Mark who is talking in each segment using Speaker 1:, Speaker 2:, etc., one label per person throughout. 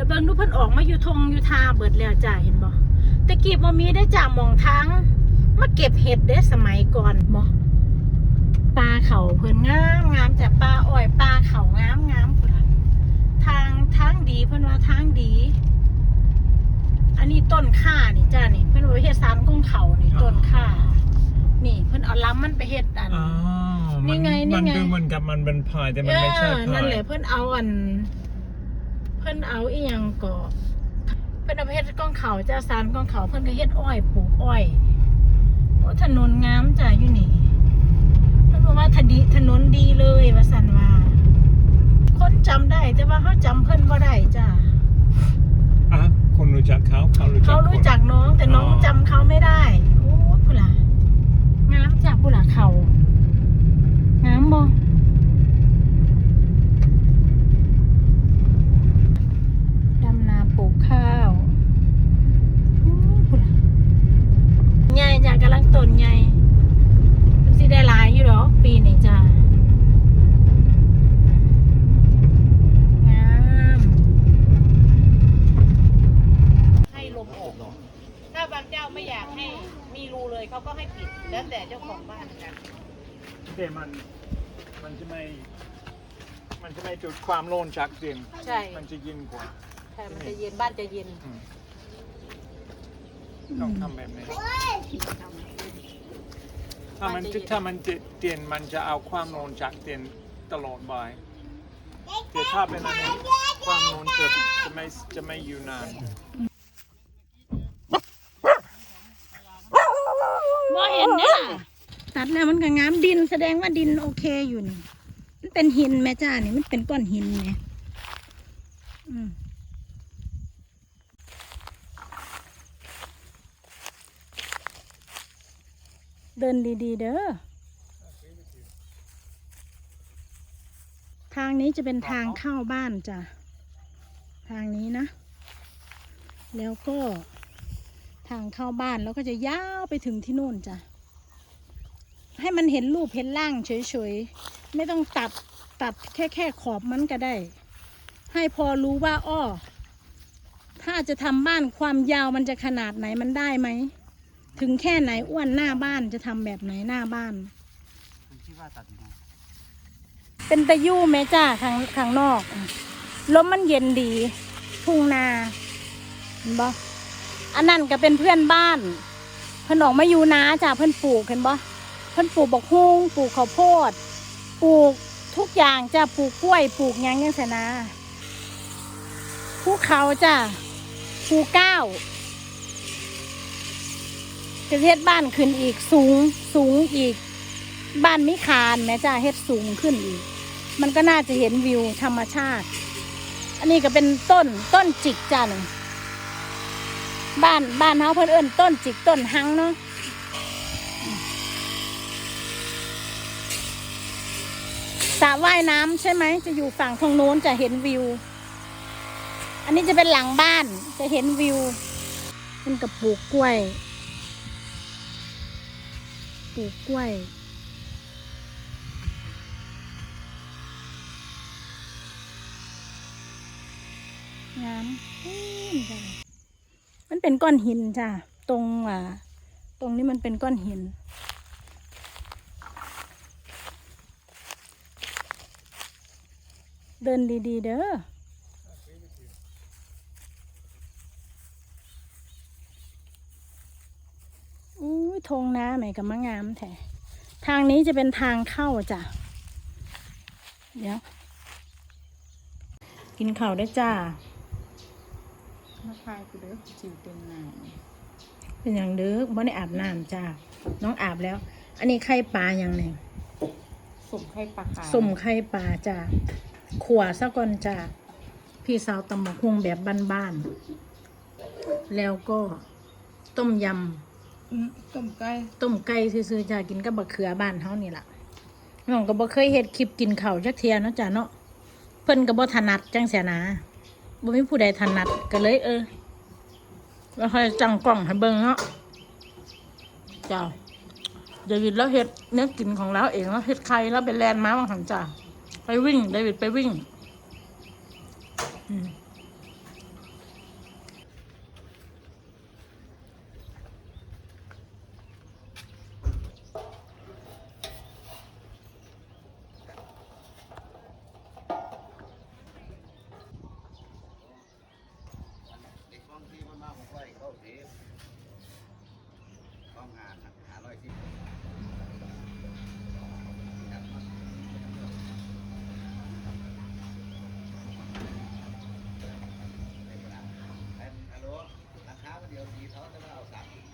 Speaker 1: แล้วเบิ่งดูเพิ่นออกมาอยู่ทงอยู่ทาเบิดแล้วจ้าเห็นบ่แต่กี้บ่มีได้จ้ามองทางมาเก็บเห็ดเด้สมัยก่อนบ่ปลาเขาเพิ่นงามงามจ้ะปลาอ้อยปลาเขางามงามพุ่นล่ะทางทางดีเพิ่นว่าทางดี อันนี้ต้นข่านี่จ้านี่ เพิ่นว่าเฮ็ดสารของเขานี่ต้นข่านี่เพิ่นเอาล้ำมันไปเฮ็ดอัน
Speaker 2: อ๋อ
Speaker 1: นี่ไงนี่
Speaker 2: มัน
Speaker 1: ไง
Speaker 2: ดูเหมือนกับมันเป็นพายแต่มันไม่ใช่
Speaker 1: เออ
Speaker 2: พา
Speaker 1: นั่น
Speaker 2: ย
Speaker 1: แหละเพิ่นเอาอัน เพิ่นเอาอีหยังก็เพิ่นเอาไปเฮ็ดก้องเขาจ้าสารก้องเขาเพิ่นก็เฮ็ดอ้อยปลูกอ้อยโอ้ถนนงามจ้าอยู่นี่เพิ่นบอกว่าถดีถนนดีเลยว่าซั่นว่าคนจำได้แต่ว่าเขาจำเพิ่นบ่ได้จ้า
Speaker 2: อะคนรู้จักเขาเขารู้จัก
Speaker 1: เขารู้จักน้องแต่น้อง
Speaker 2: อ๋อ
Speaker 1: จำเขาไม่ได้โอ้ผู้หล่ะงามจากผู้หล่ะเขางามบ่ดำนาปลูก ข้าวโอ้ผู้หล่ะใหญ่จ้ะกำลังต้นใหญ่มันสิได้หลายอยู่ดอกปีนี้จ้ะงามให้ลมออกถ้าบางเจ้าไม่อยากให้มีรูเลยเขาก็ให้ปิดแล้วแต่เจ้าของบ้านกัน
Speaker 2: แต่มันมันจะไม่ มันจะไม่จุดความโลนจากดิน
Speaker 1: ใช่
Speaker 2: มันจะเยินกว่า
Speaker 1: ใช่มันจะเย็นบ้านจะเย็น
Speaker 2: อืมต้องทำแบบนี้ ถ้ามัน
Speaker 1: บ้านจะเย็น
Speaker 2: ถ้ามันจะเตียนมันจะเอาความโลนจากเตียนตลอดไปแต่ถ้าเป็นอันนี้ความโลนจะจะไม่จะไม่อยู่นาน
Speaker 1: ว่าเห็นเนี่ยตัดแล้วมันก็งามดินแสดงว่าดินโอเคอยู่นี่ มันเป็นหินแม่จ้านี่มันเป็นก้อนหินไงอืม เดินดีๆ เด้อ ทางนี้จะเป็นทางเข้าบ้านจ้ะ ทางนี้นะ แล้วก็ทางเข้าบ้านแล้วก็จะยาวไปถึงที่นู่นจ้ะ ให้มันเห็นรูปเห็นร่างเฉยๆ ไม่ต้องตัดตัดแค่แค่ขอบมันก็ได้ ให้พอรู้ว่าอ้อถ้าจะทำบ้านความยาวมันจะขนาดไหนมันได้ไหม ถึงแค่ไหนอ้วนหน้าบ้านจะทำแบบไหนหน้าบ้านเป็นตะยู่แม่จ้าทางทางนอกลมมันเย็นดี ทุ่งนาเห็นบ่อันนั้นก็เป็นเพื่อนบ้าน เพิ่นออกมาอยู่นาจ้ะเพิ่นปลูกเห็นบ่เพิ่นปลูกบักฮุ้งปลูกข้าวโพด ปลูกทุกอย่างจ้ะปลูกกล้วย ปลูกหยังยังไงนะภูเขาจ้ะภูเก้า จะเฮ็ดบ้านขึ้นอีกสูงสูงอีก บ้านไมิคานแม่จ้ะเฮ็ดสูงขึ้นอีก มันก็น่าจะเห็นวิวธรรมชาติ อันนี้ก็เป็นต้นต้นจิกจ้ะหนึ่งบ้านบ้านเฮาเพิ่นเอิ้นต้นจิกต้นหังเนาะสระว่ายน้ำใช่ไหม จะอยู่ฝั่งทางโน้นจะเห็นวิว อันนี้จะเป็นหลังบ้านจะเห็นวิวเป็นกับปลูกกล้วย ลูกกล้วยงามมันเป็นก้อนหินจ้ะ ตรงอ่าตรงนี้มันเป็นก้อนหิน เดินดี ๆ เด้อ ทงนาไหมกับมะงามแท้ทางนี้จะเป็นทางเข้าจ้ะ เดี๋ยว กินข้าวได้จ้า
Speaker 3: มาทายกูเด้อจิวเต็มหน้า
Speaker 1: เป็นอย่างเด้อบ่ได้อาบน้ำจ้า น้องอาบแล้ว อันนี้ไข่ปลาอย่างหนึ่ง
Speaker 3: สมไข่ปลาขาว
Speaker 1: ส้มไข่ปลาจ้าขัวซะก่อนจ้าพี่สาวตำบักฮวงแบบบ้านๆ แล้วก็ต้มย
Speaker 3: อืม ต้มไก่
Speaker 1: ต้มไก่ซื่อๆจ้ากินกับบักเขือบ้านเฮานี่ล่ะน้องก็บ่เคยเฮ็ดคลิปกินข้าวจักเทียเนาะจ้าเนาะเพิ่นก็บ่ถนัดจังเสียนะบ่มีผู้ใดถนัดก็เลย เออแล้วค่อยจังกล้องให้เบิ่งเนาะจ้าเดวิดแล้วเฮ็ดเนื้อกินของเราเองแล้วเฮ็ดไข่แล้วไปแลนด์มาว่าหันจ้าไปวิ่งเดวิดไปวิ่ง อืม
Speaker 4: ร้อยเก้าสิบต้องงานหาร้อยสิบฮัลโหลราคาเดียวทีเขาจะมาเอาสามสิบ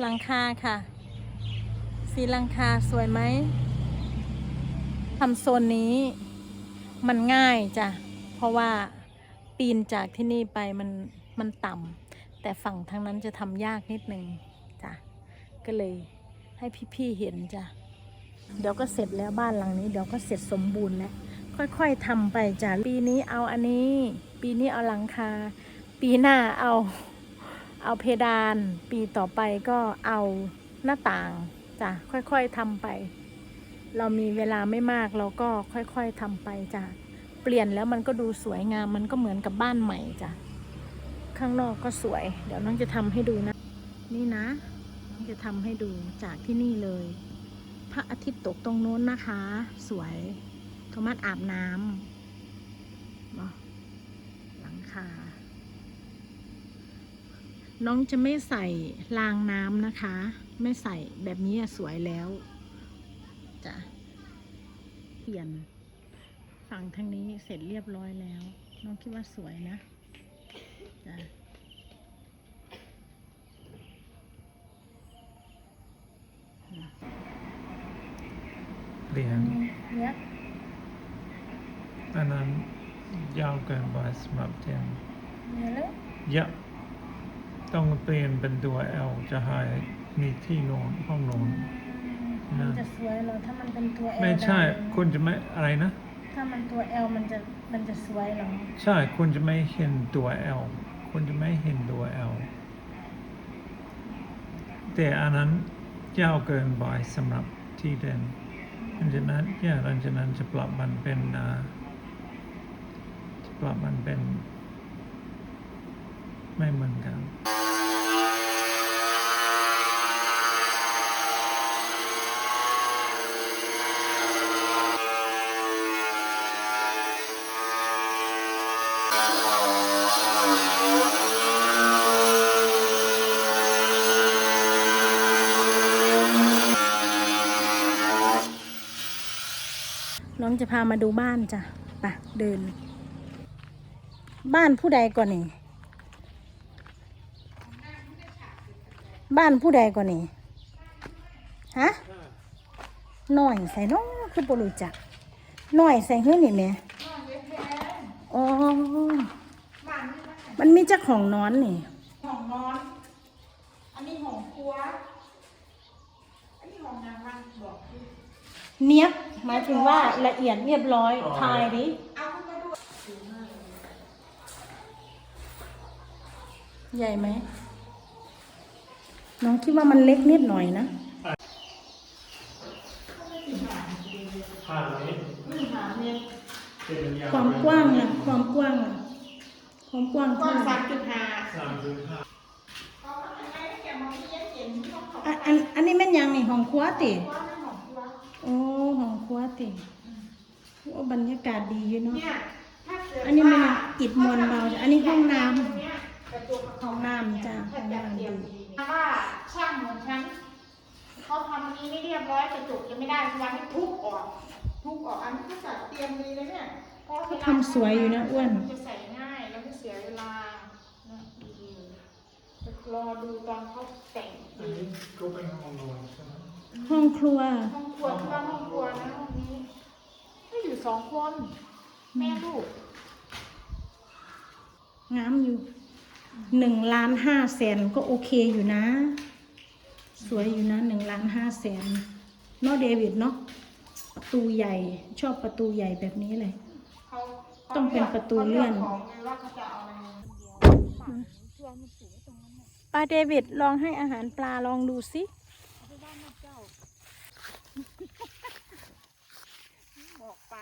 Speaker 1: หลังคาค่ะ สีหลังคาสวยไหมทำโซนนี้มันง่ายจ้ะ เพราะว่าปีนจากที่นี่ไปมันมันต่ำแต่ฝั่งทางนั้นจะทำยากนิดนึงจ้ะ ก็เลยให้พี่ๆเห็นจ้ะ เดี๋ยวก็เสร็จแล้วบ้านหลังนี้ เดี๋ยวก็เสร็จสมบูรณ์แล้วค่อยๆทำไปจ้ะ ปีนี้เอาอันนี้ ปีนี้เอาหลังคา ปีหน้าเอา เอาเพดานปีต่อไปก็เอาหน้าต่างจ้ะค่อยๆทำไป เรามีเวลาไม่มากเราก็ค่อยๆทำไปจ้ะเปลี่ยนแล้วมันก็ดูสวยงามมันก็เหมือนกับบ้านใหม่จ้ะข้างนอกก็สวย เดี๋ยวน้องจะทำให้ดูนะ นี่นะน้องจะทำให้ดูจากที่นี่เลย พระอาทิตย์ตกตรงโน้นนะคะ สวยโทมัสอาบน้ำเนาะหลังคา น้องจะไม่ใส่รางน้ำนะคะ ไม่ใส่แบบนี้อะสวยแล้วจะเปลี่ยนฝั่งทางนี้เสร็จเรียบร้อยแล้ว น้องคิดว่าสวยนะจ้ะ
Speaker 2: เปลี่ยน
Speaker 1: เนี่ย
Speaker 2: อันนั้นยาวเกินไปสำหรับเจม
Speaker 1: เนี่ยเลย
Speaker 2: ยะ ต้องเปลี่ยนเป็นตัว L จะหายมีที่นอนห้องนอน
Speaker 1: มัน
Speaker 2: นะ
Speaker 1: จะสวยเหรอถ้ามันเป็นตัว L
Speaker 2: ไม่ใช่
Speaker 1: ดำ
Speaker 2: คุณจะไม่อะไรนะ
Speaker 1: ถ้ามันตัว L มันจะมันจะสวยเหรอ
Speaker 2: ใช่คุณจะไม่เห็นตัว L คุณจะไม่เห็นตัว L แต่อันนั้นยาวเกินไปสำหรับที่เด่นหลังจากนั้นเนี่ยหลังจากนั้นจะปรับมันเป็นอ่าจะปรับมันเป็น ไม่เหมือนกัน
Speaker 1: น้องจะพามาดูบ้านจ้ะไปเดิน บ้านผู้ใดก่อนนี่ บ้านผู้ใดก่อนนี่ ฮะหน่อยใส่น้องคือปรู้จักหน่อยใส่เฮือนี่แม่อ๋อ มันมีเจ้าของนอนนี่
Speaker 3: ห้องนอน อันนี้ห้องครัว อันนี้ห้องนางวันบอกดิ
Speaker 1: เนียบหมายถึงว่าละเอียดเรียบร้อยทายดิ
Speaker 3: เอาขึ้นมาดู
Speaker 1: ใหญ่ไหมน้องคิดว่ามันเล็กนิดหน่อยนะความกว้างอะความกว้างอะความกว้าง
Speaker 3: กว้า
Speaker 1: เท่างไหร่
Speaker 3: สามจุดห้า
Speaker 1: อะอันอันนี้แม่นยังนี่ห้องครัวติ โอ้ห้องครัวติโอ้บรรยากาศดีอยู่เนาะ
Speaker 3: เนี่ยถ้าเกิด
Speaker 1: อันนี้มันอิดมวลเบาจ้ะอันนี้ห้องน้ำ
Speaker 3: ตรงเนี้ยกระจก
Speaker 1: ห้องน้ำจ้ะห้
Speaker 3: ถ้า
Speaker 1: อง
Speaker 3: จะ
Speaker 1: น้ำ
Speaker 3: เตรี
Speaker 1: ดี
Speaker 3: ยมดีถ้าว่าช่างเหมือนฉันเขาทำอันนี้ไม่เรียบร้อยกระจกจะไม่ได้วันนี้ทุบออกทุบออกอันนี้ก็จัดเตรียมดีเลยเนี่ยเพราะเวลา
Speaker 1: ทำสวยอยู่นะอ้วน
Speaker 3: จะใส่ง่ายแล้วไม่เสียเวลานะดีๆจะรอดูตอนเขาแต่ง
Speaker 2: อันนี้ก็เป็นห้องนอนใช่ไหม
Speaker 1: ห้องครัว
Speaker 3: ห้อง ครัวที่ว่าห้องครัวนะห้องนี้ก็อยู่สองคน แม่ลูก
Speaker 1: งามอยู่หนึ่งล้านห้าแสนก็โอเคอยู่นะ สวยอยู่นะหนึ่งล้านห้าแสนเนาะเดวิดเนาะประตูใหญ่ชอบประตูใหญ่แบบนี้เลย
Speaker 3: เขา
Speaker 1: ต้องเป็นประตูเลื่อน
Speaker 3: ขาลืกของไงว่าเขาจะเอาอะไร
Speaker 1: ปลาเดวิดลองให้อาหารปลาลองดูสิ
Speaker 3: บ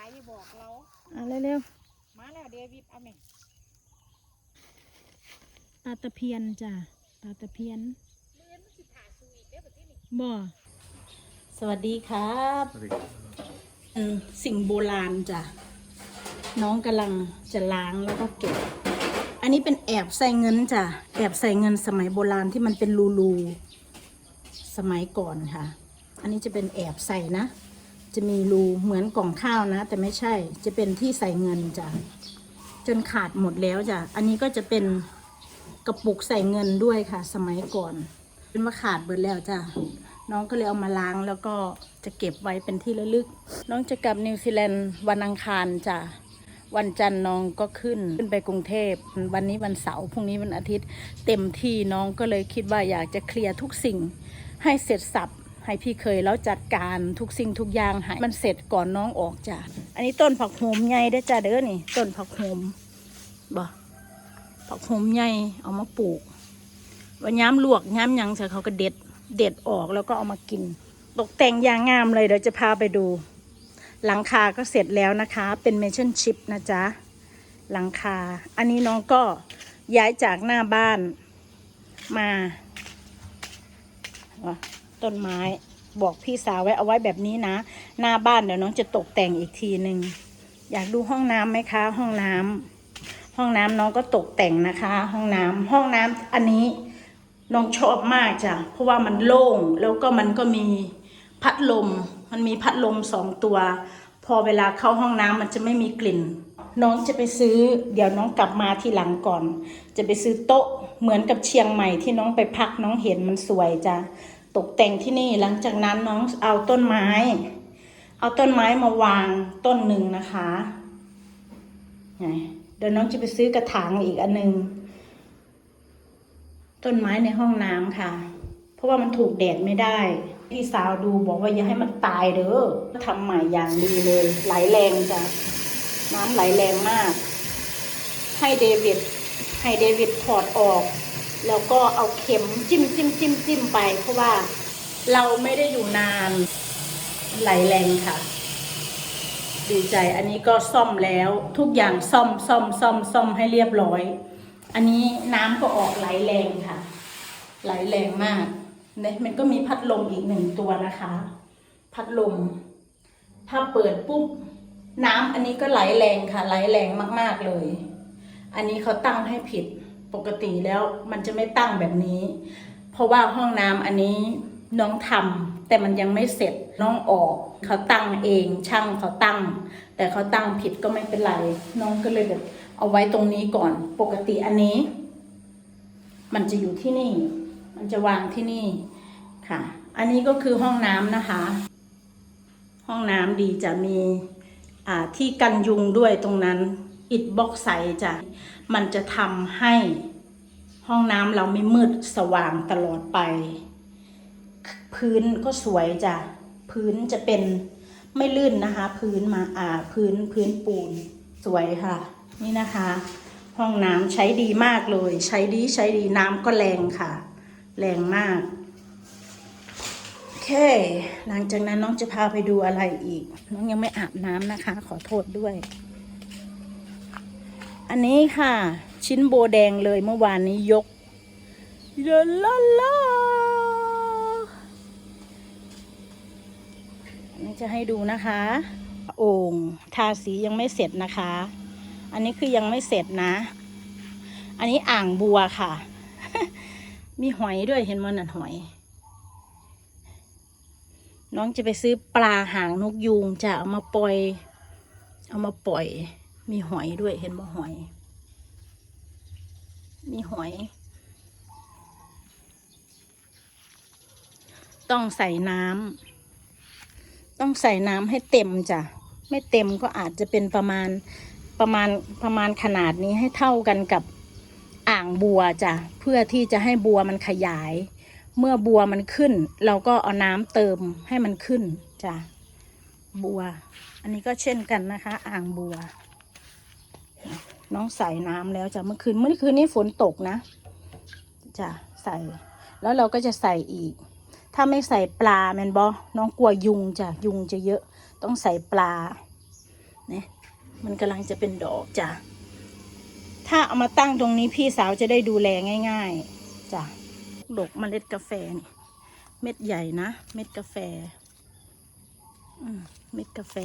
Speaker 3: อกไปบอกเรา
Speaker 1: อะเร็ว
Speaker 3: มาแล้วเดวิดเอาไหม
Speaker 1: ๆปลาตะเพียนจ้ะปลาตะเพียนบ่สวัสดีครับ
Speaker 4: สวัสดีครับ
Speaker 1: เป็นสิ่งโบราณจ้ะ น้องกำลังจะล้างแล้วก็เก็บ อันนี้เป็นแอบใส่เงินจ้ะ แอบใส่เงินสมัยโบราณที่มันเป็นรูรูๆสมัยก่อนค่ะ อันนี้จะเป็นแอบใส่นะ จะมีรูเหมือนกล่องข้าวนะ แต่ไม่ใช่จะเป็นที่ใส่เงินจ้ะจนขาดหมดแล้วจ้ะอันนี้ก็จะเป็นกระปุกใส่เงินด้วยค่ะ สมัยก่อนเป็นว่าขาดเบิดแล้วจ้ะน้องก็เลยเอามาล้างแล้วก็จะเก็บไว้เป็นที่ระลึก น้องจะกลับนิวซีแลนด์วันอังคารจ้ะวันจันทร์น้องก็ขึ้นขึ้นไปกรุงเทพวันนี้วันเสาร์พรุ่งนี้วันอาทิตย์ เต็มที่น้องก็เลยคิดว่าอยากจะเคลียร์ทุกสิ่งให้เสร็จสับ ให้พี่เคยแล้วจัดการทุกสิ่งทุกอย่างให้มันเสร็จก่อนน้องออกจ้ะอันนี้ต้นผักโหมใหญ่ได้จ้ะเด้อนี่ ต้นผักโหมบ่ผักโหมใหญ่เอามาปลูกว่าย้ำลวกย้ำยังใส่เขาก็เด็ดเด็ดออกแล้วก็เอามากิน ตกแต่งอย่างงามเลยเดี๋ยวจะพาไปดู หลังคาก็เสร็จแล้วนะคะ เป็นเมชั่นชิปนะจ๊ะหลังคา อันนี้น้องก็ย้ายจากหน้าบ้านมา ต้นไม้ บอกพี่สาวไว้เอาไว้แบบนี้นะ หน้าบ้านเดี๋ยวน้องจะตกแต่งอีกทีหนึ่งอยากดูห้องน้ำไหมคะ ห้องน้ำห้องน้ำน้องก็ตกแต่งนะคะ ห้องน้ำห้องน้ำอันนี้น้องชอบมากจ้ะเพราะว่ามันโล่งแล้วก็มันก็มีพัดลม มันมีพัดลมสองตัว พอเวลาเข้าห้องน้ำมันจะไม่มีกลิ่น น้องจะไปซื้อ เดี๋ยวน้องกลับมาทีหลังก่อน จะไปซื้อโต๊ะเหมือนกับเชียงใหม่ที่น้องไปพักน้องเห็นมันสวยจ้ะ ตกแต่งที่นี่หลังจากนั้นน้องเอาต้นไม้ เอาต้นไม้มาวางต้นหนึ่งนะคะไงเดี๋ยวน้องจะไปซื้อกระถางอีกอันหนึ่งต้นไม้ในห้องน้ำค่ะ เพราะว่ามันถูกแดดไม่ได้ พี่สาวดูบอกว่าอย่าให้มันตายเด้อทำใหม่อย่างดีเลย ไหลแรงจ้ะน้ำไหลแรงมาก ให้เดวิดให้เดวิดถอดออก แล้วก็เอาเข็มจิ้มจิ้มจิ้มจิ้มไป เพราะว่าเราไม่ได้อยู่นานไหลแรงค่ะ ดีใจอันนี้ก็ซ่อมแล้วทุกอย่างซ่อมซ่อมซ่อมซ่อมให้เรียบร้อย อันนี้น้ำก็ออกไหลแรงค่ะ ไหลแรงมากเนี่ยมันก็มีพัดลมอีกหนึ่งตัวนะคะ พัดลม ถ้าเปิดปุ๊บน้ำอันนี้ก็ไหลแรงค่ะ ไหลแรงมาก ๆเลย อันนี้เขาตั้งให้ผิด ปกติแล้วมันจะไม่ตั้งแบบนี้ เพราะว่าห้องน้ำอันนี้น้องทำแต่มันยังไม่เสร็จน้องออก เขาตั้งเองช่างเขาตั้ง แต่เขาตั้งผิดก็ไม่เป็นไร น้องก็เลยแบบเอาไว้ตรงนี้ก่อน ปกติอันนี้ มันจะอยู่ที่นี่ มันจะวางที่นี่ค่ะ อันนี้ก็คือห้องน้ำนะคะ ห้องน้ำดีจะมีที่กันยุงด้วยตรงนั้น อิดบล็อกใสจ้ะ มันจะทำให้ห้องน้ำเราไม่มืดสว่างตลอดไป พื้นก็สวยจ้ะ พื้นจะเป็นไม่ลื่นนะคะ พื้นมาอ่าพื้นพื้นปูนสวยค่ะ นี่นะคะ ห้องน้ำใช้ดีมากเลย ใช้ดีใช้ดีน้ำก็แรงค่ะ แรงมากโอเค หลังจากนั้นน้องจะพาไปดูอะไรอีก น้องยังไม่อาบน้ำนะคะ ขอโทษด้วย อันนี้ค่ะ ชิ้นโบแดงเลยเมื่อวานนี้ยกลลาลาอันนี้จะให้ดูนะคะ โอ่งทาสียังไม่เสร็จนะคะ อันนี้คือยังไม่เสร็จนะ อันนี้อ่างบัวค่ะ มีหอยด้วยเห็นมันน่ะหอย น้องจะไปซื้อปลาหางนกยูงจะเอามาปล่อย เอามาปล่อย มีหอยด้วยเห็นบ่หอย มีหอย ต้องใส่น้ำต้องใส่น้ำให้เต็มจ้ะ ไม่เต็มก็อาจจะเป็นประมาณประมาณประมาณขนาดนี้ให้เท่ากันกับอ่างบัวจ้ะ เพื่อที่จะให้บัวมันขยาย เมื่อบัวมันขึ้น เราก็เอาน้ำเติมให้มันขึ้นจ้ะบัว อันนี้ก็เช่นกันนะคะ อ่างบัว น้องใส่น้ำแล้วจ้ะเมื่อคืนเมื่อคืนนี้ฝนตกนะจ้ะใส่ แล้วเราก็จะใส่อีก ถ้าไม่ใส่ปลาแมนบอน้องกลัวยุงจ้ะยุงจะเยอะ ต้องใส่ปลาเนี่ยมันกำลังจะเป็นดอกจ้ะถ้าเอามาตั้งตรงนี้พี่สาวจะได้ดูแลง่าย ๆจ้ะดกเมล็ดกาแฟนี่เม็ดใหญ่นะเม็ดกาแฟอืมเม็ดกาแฟ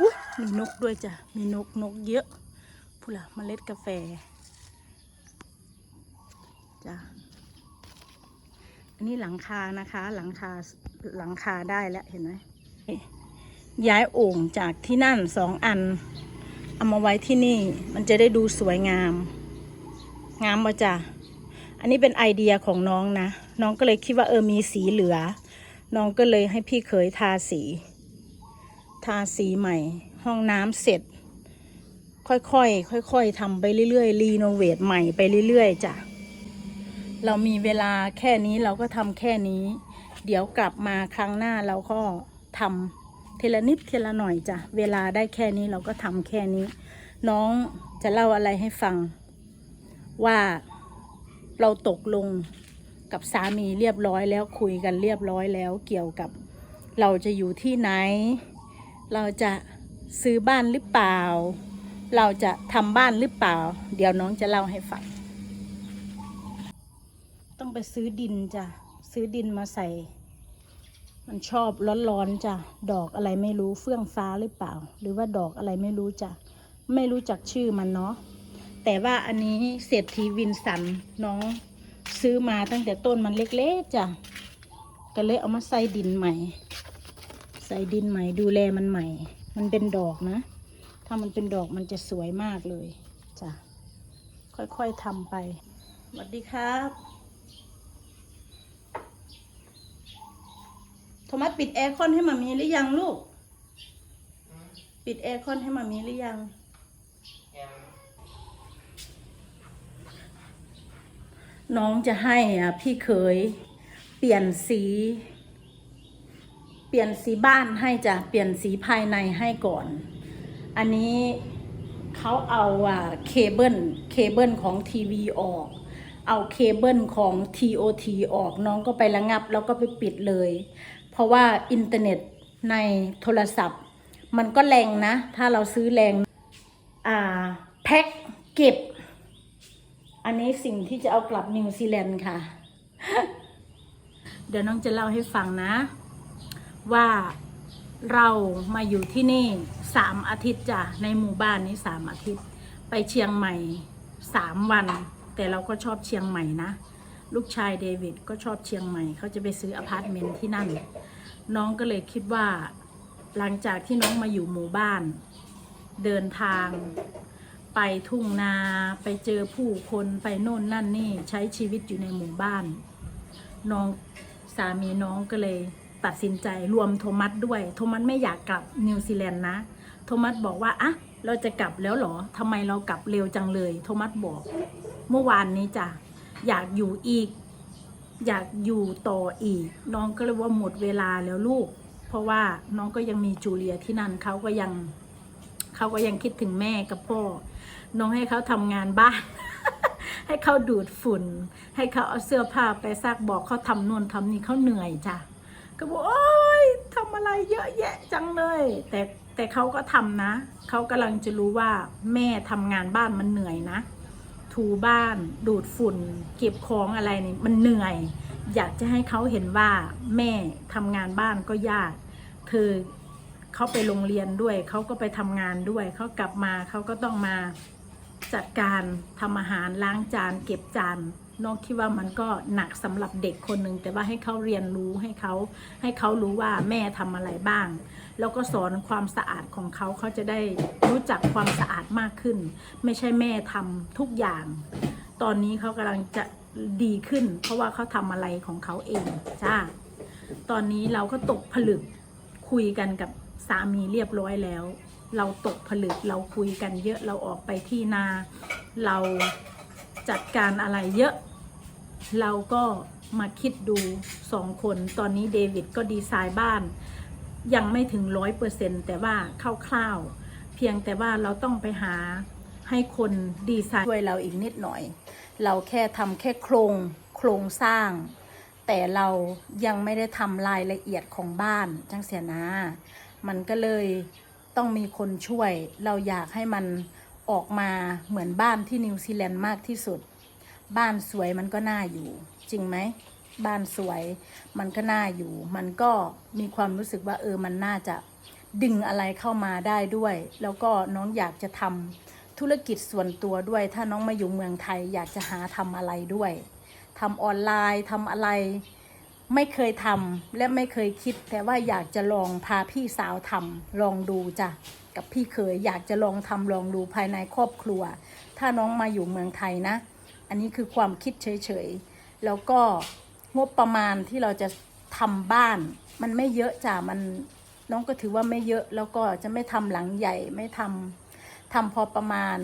Speaker 1: อุ้ยมีนกด้วยจ้ะมีนกนกเยอะ พูล่ะเมล็ดกาแฟจ้ะอันนี้หลังคานะคะ หลังคาหลังคาได้แล้วเห็นไหมย้ายโอ่งจากที่นั่นสองอัน เอามาไว้ที่นี่ มันจะได้ดูสวยงาม งามมาจ้ะอันนี้เป็นไอเดียของน้องนะ น้องก็เลยคิดว่าเออมีสีเหลือ น้องก็เลยให้พี่เขยทาสี ทาสีใหม่ ห้องน้ำเสร็จ ค่อยๆค่อยๆทำไปเรื่อยๆรีโนเวทใหม่ไปเรื่อยๆจ้ะเรามีเวลาแค่นี้เราก็ทำแค่นี้ เดี๋ยวกลับมาครั้งหน้าเราก็ทำทีละนิดทีละหน่อยจ้ะเวลาได้แค่นี้เราก็ทำแค่นี้ น้องจะเล่าอะไรให้ฟัง ว่าเราตกลงกับสามีเรียบร้อยแล้วคุยกันเรียบร้อยแล้วเกี่ยวกับ เราจะอยู่ที่ไหน เราจะซื้อบ้านหรือเปล่า เราจะทำบ้านหรือเปล่า เดี๋ยวน้องจะเล่าให้ฟัง ต้องไปซื้อดินจ้ะ ซื้อดินมาใส่ มันชอบร้อนๆจ้ะ ดอกอะไรไม่รู้เฟื่องฟ้าหรือเปล่า หรือว่าดอกอะไรไม่รู้จ้ะ ไม่รู้จักชื่อมันเนาะ แต่ว่าอันนี้เศรษฐีวินสันน้องซื้อมาตั้งแต่ต้นมันเล็กๆจ้ะ ก็เลยเอามาใส่ดินใหม่ ใส่ดินใหม่ดูแลมันใหม่ มันเป็นดอกนะ ถ้ามันเป็นดอกมันจะสวยมากเลยจ้ะค่อยๆทำไปสวัสดีครับโทมัสปิดแอร์คอนให้มามีหรือยังลูก ปิดแอร์คอนให้มามีหรือยังน้องจะให้อะพี่เคยเปลี่ยนสี เปลี่ยนสีบ้านให้จ้ะเปลี่ยนสีภายในให้ก่อน อันนี้เขาเอาเคเบิลเคเบิลของทีวีออก เอาเคเบิลของ TOT ออกน้องก็ไประงับแล้วก็ไปปิดเลย เพราะว่าอินเทอร์เน็ตในโทรศัพท์ มันก็แรงนะ ถ้าเราซื้อแรงอ่าแพ็คเก็บ อันนี้สิ่งที่จะเอากลับนิวซีแลนด์ค่ะ เดี๋ยวน้องจะเล่าให้ฟังนะ ว่า เรามาอยู่ที่นี่สามอาทิตย์จ้ะในหมู่บ้านนี้สามอาทิตย์ ไปเชียงใหม่สามวัน แต่เราก็ชอบเชียงใหม่นะลูกชายเดวิดก็ชอบเชียงใหม่เขาจะไปซื้ออพาร์ตเมนต์ที่นั่น น้องก็เลยคิดว่า หลังจากที่น้องมาอยู่หมู่บ้าน เดินทาง ไปทุ่งนาไปเจอผู้คนไปโน่นนั่นนี่ใช้ชีวิตอยู่ในหมู่บ้าน น้องสามีน้องก็เลย ตัดสินใจรวมโทมัสด้วย โทมัสไม่อยากกลับนิวซีแลนด์นะ โทมัสบอกว่าอะเราจะกลับแล้วหรอทำไมเรากลับเร็วจังเลย โทมัสบอก เมื่อวานนี้จ้ะอยากอยู่อีก อยากอยู่ต่ออีก น้องก็เลยว่าหมดเวลาแล้วลูก เพราะว่าน้องก็ยังมีจูเลียที่นั่นเขาก็ยังเขาก็ยังคิดถึงแม่กับพ่อ น้องให้เขาทำงานบ้าน ให้เขาดูดฝุ่น ให้เขาเอาเสื้อผ้าไปซักบอกเขาทำนวนทำนี่เขาเหนื่อยจ้ะ ก็บอกโอ๊ยทำอะไรเยอะแยะจังเลย แต่แต่เขาก็ทำนะ เขากำลังจะรู้ว่าแม่ทำงานบ้านมันเหนื่อยนะ ถูบ้านดูดฝุ่น เก็บของอะไรนี่มันเหนื่อย อยากจะให้เขาเห็นว่าแม่ทำงานบ้านก็ยาก เธอเขาไปโรงเรียนด้วย เขาก็ไปทำงานด้วย เขากลับมาเขาก็ต้องมาจัดการทำอาหารล้างจาน เก็บจาน น้องคิดว่ามันก็หนักสำหรับเด็กคนหนึ่งแต่ว่าให้เขาเรียนรู้ให้เขาให้เขารู้ว่าแม่ทำอะไรบ้าง แล้วก็สอนความสะอาดของเขาเขาจะได้รู้จักความสะอาดมากขึ้น ไม่ใช่แม่ทำทุกอย่าง ตอนนี้เขากำลังจะดีขึ้น เพราะว่าเขาทำอะไรของเขาเองจ้าตอนนี้เราก็ตกผลึกคุยกันกับสามีเรียบร้อยแล้ว เราตกผลึกเราคุยกันเยอะเราออกไปที่นาเราจัดการอะไรเยอะ เราก็มาคิดดูสองคนตอนนี้เดวิดก็ดีไซน์บ้าน ยังไม่ถึงร้อยเปอร์เซ็นแต่ว่าคร่าวๆเพียงแต่ว่าเราต้องไปหาให้คนดีไซน์ช่วยเราอีกนิดหน่อย เราแค่ทำแค่โครงโครงสร้าง แต่เรายังไม่ได้ทำรายละเอียดของบ้านจังเสียนะ มันก็เลยต้องมีคนช่วย เราอยากให้มันออกมาเหมือนบ้านที่นิวซีแลนด์มากที่สุด บ้านสวยมันก็น่าอยู่ จริงไหม บ้านสวย มันก็น่าอยู่ มันก็มีความรู้สึกว่าเออมันน่าจะดึงอะไรเข้ามาได้ด้วย แล้วก็น้องอยากจะทำธุรกิจส่วนตัวด้วย ถ้าน้องมาอยู่เมืองไทยอยากจะหาทำอะไรด้วยทำออนไลน์ทำอะไรไม่เคยทำและไม่เคยคิด แต่ว่าอยากจะลองพาพี่สาวทำลองดูจ้ะกับพี่เคยอยากจะลองทำลองดูภายในครอบครัว ถ้าน้องมาอยู่เมืองไทยนะ อันนี้คือความคิดเฉยๆ แล้วก็งบประมาณที่เราจะทำบ้าน มันไม่เยอะจ้ะมันน้องก็ถือว่าไม่เยอะแล้วก็จะไม่ทำหลังใหญ่ไม่ทำทำพอประมาณ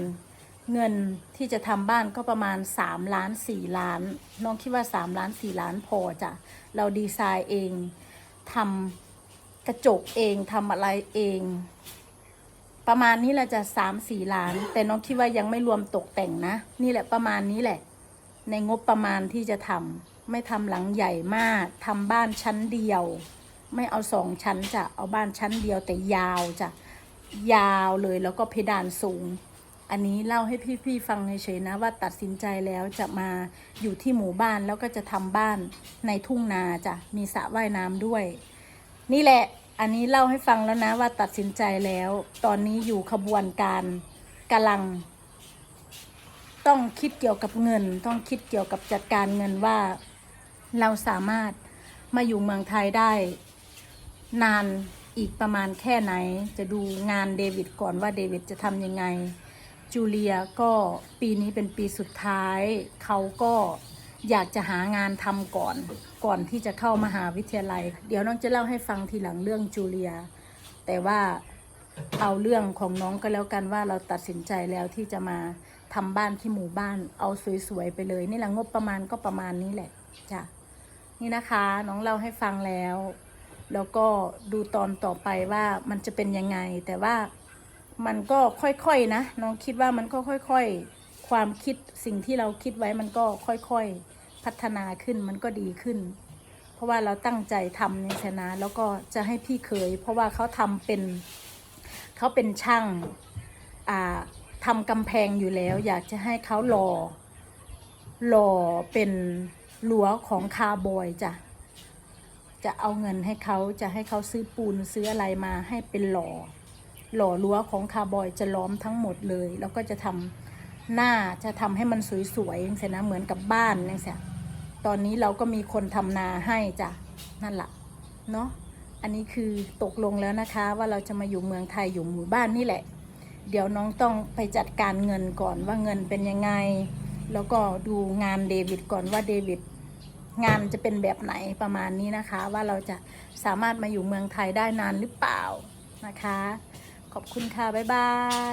Speaker 1: เงินที่จะทำบ้านก็ประมาณ 3 ล้าน 4 ล้าน น้องคิดว่า 3 ล้าน 4 ล้านพอจ้ะเราดีไซน์เองทำกระจกเองทำอะไรเอง ประมาณนี้เราจะสามสี่ล้าน แต่น้องคิดว่ายังไม่รวมตกแต่งนะ นี่แหละประมาณนี้แหละ ในงบประมาณที่จะทำไม่ทำหลังใหญ่มากทำบ้านชั้นเดียว ไม่เอาสองชั้นจะเอาบ้านชั้นเดียวแต่ยาวจะยาวเลยแล้วก็เพดานสูง อันนี้เล่าให้พี่ๆฟังเฉยๆนะว่าตัดสินใจแล้วจะมาอยู่ที่หมู่บ้านแล้วก็จะทำบ้านในทุ่งนาจ้ะมีสระว่ายน้ำด้วย นี่แหละ อันนี้เล่าให้ฟังแล้วนะว่าตัดสินใจแล้ว ตอนนี้อยู่ขบวนการกำลัง ต้องคิดเกี่ยวกับเงิน ต้องคิดเกี่ยวกับจัดการเงินว่า เราสามารถมาอยู่เมืองไทยได้ นานอีกประมาณแค่ไหน จะดูงานเดวิดก่อนว่าเดวิดจะทำยังไง จูเลียก็ปีนี้เป็นปีสุดท้าย เขาก็ อยากจะหางานทำก่อน ก่อนที่จะเข้ามหาวิทยาลัย เดี๋ยวน้องจะเล่าให้ฟังทีหลังเรื่องจูเลีย แต่ว่าเอาเรื่องของน้องก็แล้วกันว่าเราตัดสินใจแล้วที่จะมาทำบ้านที่หมู่บ้านเอาสวยๆไปเลย นี่แหละงบประมาณก็ประมาณนี้แหละจ้ะนี่นะคะ น้องเล่าให้ฟังแล้ว แล้วก็ดูตอนต่อไปว่ามันจะเป็นยังไง แต่ว่ามันก็ค่อยๆนะ น้องคิดว่ามันก็ค่อยๆ ความคิดสิ่งที่เราคิดไว้มันก็ค่อยๆ พัฒนาขึ้นมันก็ดีขึ้น เพราะว่าเราตั้งใจทำเนี่ยชนะแล้วก็จะให้พี่เคย เพราะว่าเขาทำเป็นเขาเป็นช่างอ่าทำกำแพงอยู่แล้ว อยากจะให้เขาหล่อหล่อเป็นรั้วของคาร์บอยจ้ะจะเอาเงินให้เขาจะให้เขาซื้อปูนซื้ออะไรมาให้เป็นหล่อ หล่อรั้วของคาร์บอยจะล้อมทั้งหมดเลย แล้วก็จะทำหน้าจะทำให้มันสวยๆอย่างเงี้ยนะเหมือนกับบ้านอย่างเงี้ย ตอนนี้เราก็มีคนทำนาให้จ้ะนั่นแหละเนาะอันนี้คือตกลงแล้วนะคะ ว่าเราจะมาอยู่เมืองไทยอยู่หมู่บ้านนี่แหละ เดี๋ยวน้องต้องไปจัดการเงินก่อนว่าเงินเป็นยังไง แล้วก็ดูงานเดวิดก่อนว่าเดวิดงานจะเป็นแบบไหนประมาณนี้นะคะ ว่าเราจะสามารถมาอยู่เมืองไทยได้นานหรือเปล่านะคะ ขอบคุณค่ะ บ๊ายบาย